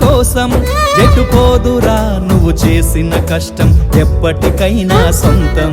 కోసం జట్టుపోదురా నువ్వు చేసిన కష్టం ఎప్పటికైనా సొంతం.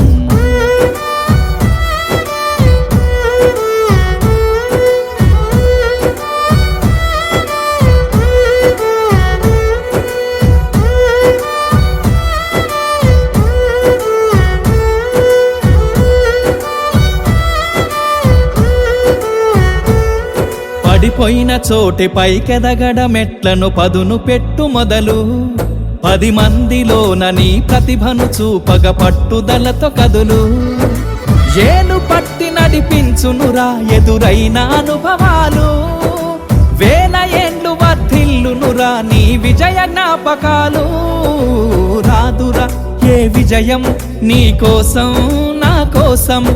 పోయిన చోటి పైకెదగడ మెట్లను పదును పెట్టు మొదలు. పది మందిలోన నీ ప్రతిభను చూపగ పట్టుదలతో కదులు. ఏను పట్టి నడిపించునురా ఎదురైన అనుభవాలు. వేల ఏండ్లు వర్ధిల్లునురా నీ విజయ జ్ఞాపకాలు. రాదురా ఏ విజయం నీ కోసం నా కోసం.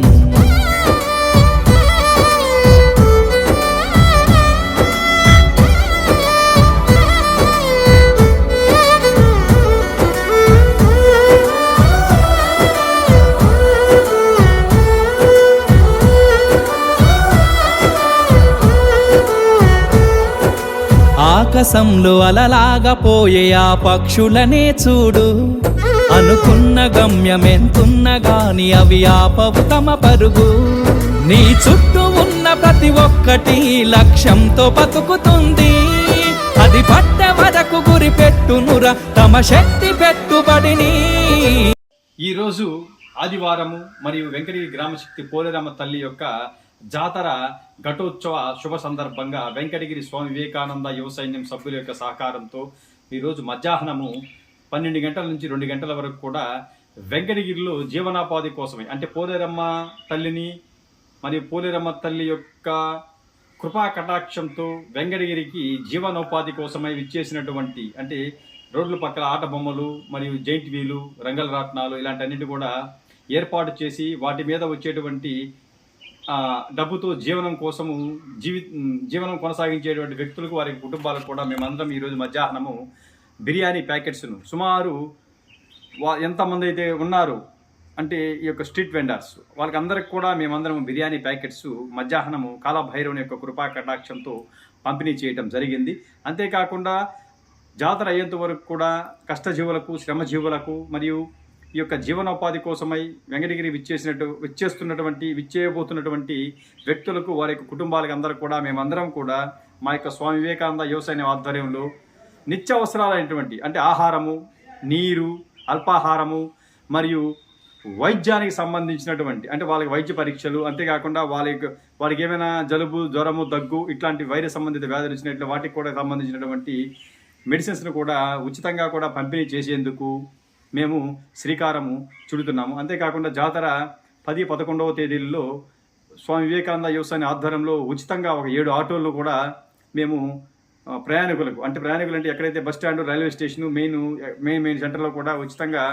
ఆకాశంలో అలలాగా పోయే ఆ పక్షులనే చూడు. అనుకున్న గమ్యమెంతున్న గాని అవి ఆపవు తమ పరుగు. నీ చుట్టూ ఉన్న ప్రతి ఒక్కటి లక్ష్యంతో బతుకుతుంది. అది పట్ట వరకు గురి పెట్టునురా తమ శక్తి పెట్టుబడిని. ఈరోజు ఆదివారము మరియు వెంకటగిరి గ్రామశక్తి పోలేరమ్మ తల్లి యొక్క జాతర ఘటోత్సవ శుభ సందర్భంగా వెంకటగిరి స్వామి వివేకానంద యువ సైన్యం సభ్యుల యొక్క సహకారంతో ఈరోజు మధ్యాహ్నము పన్నెండు గంటల నుంచి రెండు గంటల వరకు కూడా వెంకటగిరిలో జీవనోపాధి కోసమే. అంటే పోలేరమ్మ తల్లిని మరియు పోలేరమ్మ తల్లి యొక్క కృపా కటాక్షంతో వెంకటగిరికి జీవనోపాధి కోసమై విచ్చేసినటువంటి అంటే రోడ్ల పక్కల ఆట బొమ్మలు మరియు జైంట్ వీలు రంగల రాట్నాలు ఇలాంటి అన్నిటి కూడా ఏర్పాటు చేసి వాటి మీద వచ్చేటువంటి డబ్బుతో జీవనం కోసము జీవి జీవనం కొనసాగించేటువంటి వ్యక్తులకు వారి కుటుంబాలకు కూడా మేమందరం ఈరోజు మధ్యాహ్నము బిర్యానీ ప్యాకెట్స్ను సుమారు వా ఎంతమంది అయితే ఉన్నారు అంటే ఈ యొక్క స్ట్రీట్ వెండర్స్ వాళ్ళకందరికి కూడా మేమందరం బిర్యానీ ప్యాకెట్స్ మధ్యాహ్నము కాలభైరవుని యొక్క కృపా కటాక్షంతో పంపిణీ చేయటం జరిగింది. అంతేకాకుండా జాతర అయ్యేంత వరకు కూడా కష్టజీవులకు శ్రమజీవులకు మరియు ఈ యొక్క జీవనోపాధి కోసమై వెంకటగిరి విచ్చేసినట్టు విచ్చేస్తున్నటువంటి విచ్చేయబోతున్నటువంటి వ్యక్తులకు వారి యొక్క కుటుంబాలకు అందరూ కూడా మేమందరం కూడా మా యొక్క స్వామి వివేకానంద వ్యవసాయ ఆధ్వర్యంలో నిత్యావసరాలైనటువంటి అంటే ఆహారము నీరు అల్పాహారము మరియు వైద్యానికి సంబంధించినటువంటి అంటే వాళ్ళకి వైద్య పరీక్షలు అంతేకాకుండా వాళ్ళకి వాళ్ళకి ఏమైనా జలుబు జ్వరము దగ్గు ఇట్లాంటి వైరస్ సంబంధిత వ్యాధులు వచ్చినట్లు వాటికి కూడా సంబంధించినటువంటి మెడిసిన్స్ను కూడా ఉచితంగా కూడా పంపిణీ చేసేందుకు మేము శ్రీకారము చుడుతున్నాము. అంతేకాకుండా జాతర పది పదకొండవ తేదీల్లో స్వామి వివేకానంద యువసాని ఆధ్వర్యంలో ఉచితంగా ఒక ఏడు ఆటోలు కూడా మేము ప్రయాణికులకు అంటే ప్రయాణికులు అంటే ఎక్కడైతే bus stand railway station main main main సెంటర్లో కూడా ఉచితంగా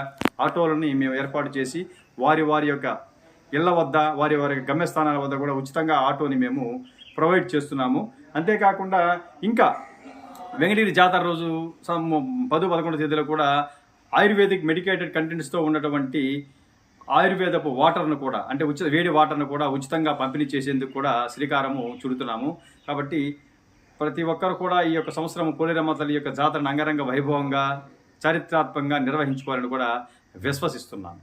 ఆటోలని మేము ఏర్పాటు చేసి వారి వారి యొక్క ఇళ్ళ వద్ద వారి వారి గమ్యస్థానాల వద్ద కూడా ఉచితంగా ఆటోని మేము ప్రొవైడ్ చేస్తున్నాము. అంతేకాకుండా ఇంకా వెంకటగిరి జాతర రోజు సం- పది పదకొండు తేదీలో కూడా ఆయుర్వేదిక్ మెడికేటెడ్ కంటెంట్స్తో ఉన్నటువంటి ఆయుర్వేదపు వాటర్ను కూడా అంటే ఉచిత వేడి వాటర్ను కూడా ఉచితంగా పంపిణీ చేసేందుకు కూడా శ్రీకారము చుడుతున్నాము. కాబట్టి ప్రతి ఒక్కరు కూడా ఈ యొక్క సంవత్సరం పోలేరమ్మ తల్లి యొక్క జాతరను అంగరంగ వైభవంగా చారిత్రాత్మకంగా నిర్వహించుకోవాలని కూడా విశ్వసిస్తున్నాను.